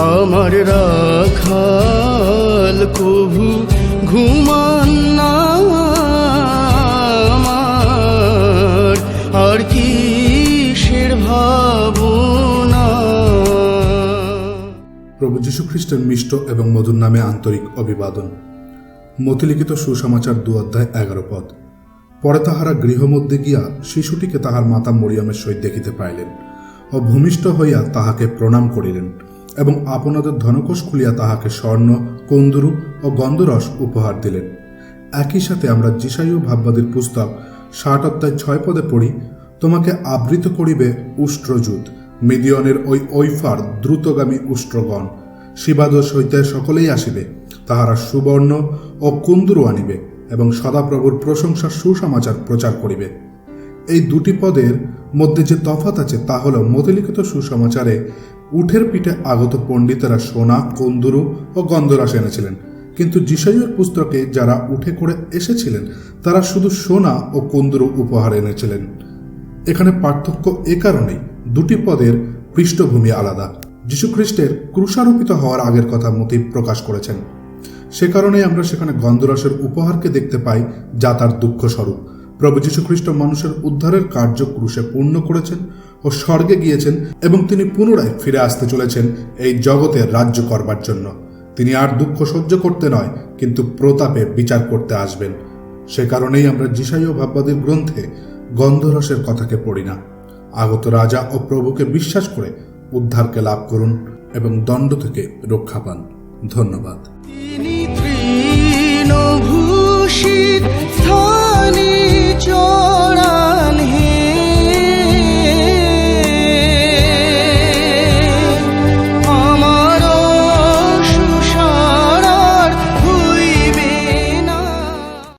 আমার রাখাল কভু ঘুমান না আমার। আর ভাবনা? প্রভু যীশু খ্রিস্টের মিষ্ট এবং মধুর নামে আন্তরিক অভিবাদন। মতিলিখিত সুসমাচার দু অধ্যায় এগারো পদ। পরে তাহারা গৃহমধ্যে গিয়া শিশুটিকে তাহার মাতা মরিয়মের সহিত দেখিতে পাইলেন ও ভূমিষ্ঠ হইয়া তাহাকে প্রণাম করিলেন। এবং আপনাদের ধনকোষ খুলিয়া তাহাকে স্বর্ণ, কন্দুরু ও গন্ধরস উপহার দিলেন। একই সাথে আমরা যিশাইয় ভাববাদীর পুস্তক ষাট অধ্যায় ছয় পদে পড়ি, তোমাকে আবৃত করিবে উষ্ট্রজুত মিদিয়নের ওই ঐফার দ্রুতগামী উষ্ট্রগণ। শিবাদোষ হইতে সকলেই আসিবে, তাহারা সুবর্ণ ও কুন্দুরু আনিবে এবং সদাপ্রভুর প্রশংসার সুসমাচার প্রচার করিবে। এই দুটি পদের মধ্যে যে তফাত আছে তা হল মতিলিখিত সুসমাচারে উঠের পিঠে আগত পণ্ডিতেরা সোনা, কন্দুরু ও গন্ধরাস এনেছিলেন। কিন্তু যিশাইয়ের পুস্তকে যারা উঠে করে এসেছিলেন, তারা শুধু সোনা ও কন্দুরু উপহার এনেছিলেন। এখানে পার্থক্য এ কারণেই দুটি পদের পৃষ্ঠভূমি আলাদা। যীশুখ্রিস্টের ক্রুশারোপিত হওয়ার আগের কথা মতি প্রকাশ করেছেন। সে কারণেই আমরা সেখানে গন্ধরসের উপহারকে দেখতে পাই যা তার দুঃখ স্বরূপ প্রভু যীশুখ্রিস্ট মানুষের উদ্ধারের কার্য ক্রুশে পূর্ণ করেছেন ও স্বর্গে গিয়েছেন এবং তিনি পুনরায় ফিরে আসতে চলেছেন এই জগতের রাজ্য করবার জন্য। তিনি আর দুঃখ সহ্য করতে নয়, কিন্তু প্রতাপে বিচার করতে আসবেন। সে কারণেই আমরা যিশাইয় ভাববাদীর গ্রন্থে গন্ধরসের কথাকে পড়ি না। আগত রাজা ও প্রভুকে বিশ্বাস করে উদ্ধারকে লাভ করুন এবং দণ্ড থেকে রক্ষা পান। ধন্যবাদ।